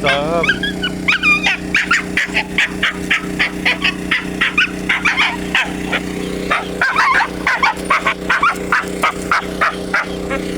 Stop.